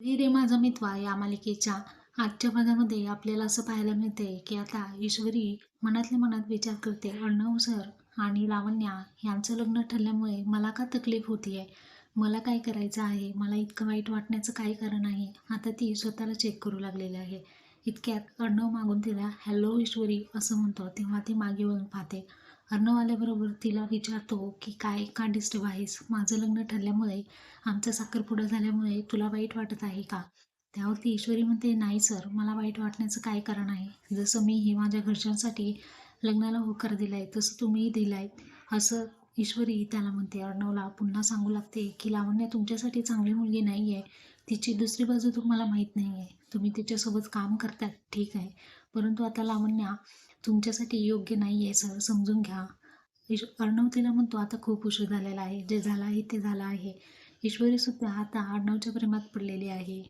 रे रे माझा मित्वा या मालिकेच्या आजच्या भागामध्ये आपल्याला असं पाहायला मिळते की आता ईश्वरी मनातल्या मनात विचार करते अर्णव सर हो आणि लावण्या यांचं लग्न ठरल्यामुळे मला का तकलीफ होती आहे मला काय करायचं आहे? मला इतकं वाईट वाटण्याचं काय कारण आहे? आता ती स्वतःला चेक करू लागलेली आहे. इतक्यात अर्णव मागून तिला हॅलो ईश्वरी असं म्हणतो. तेव्हा ती मागे वळून पाहते. अर्णव आल्याबरोबर तिला विचारतो की काय का डिस्टर्ब आहेस? माझं लग्न ठरल्यामुळे आमचा साखरपुडा झाल्यामुळे तुला वाईट वाटत आहे का? त्यावरती ईश्वरी म्हणते नाही सर मला वाईट वाटण्याचं काय कारण आहे? जसं मी हे माझ्या घरच्यांसाठी लग्नाला होकार दिला आहे तसं तुम्हीही दिला आहे असं ईश्वरी त्याला म्हणते अर्णवला पुन्हा सांगू लागते की लावण्य तुमच्यासाठी चांगली मुलगी नाही आहे तिची दुसरी बाजू तुम्हाला माहीत नाही आहे तुम्ही तिच्यासोबत काम करतात ठीक आहे. परंतु आता लावण्या तुमच्यासाठी योग्य नाही आहे सर समजून घ्या. ईश अर्णव तिला म्हणतो आता खूप उशीर झालेला आहे. जे झालं आहे ते झालं आहे. ईश्वरीसुद्धा आता अर्णवच्या प्रेमात पडलेली आहे.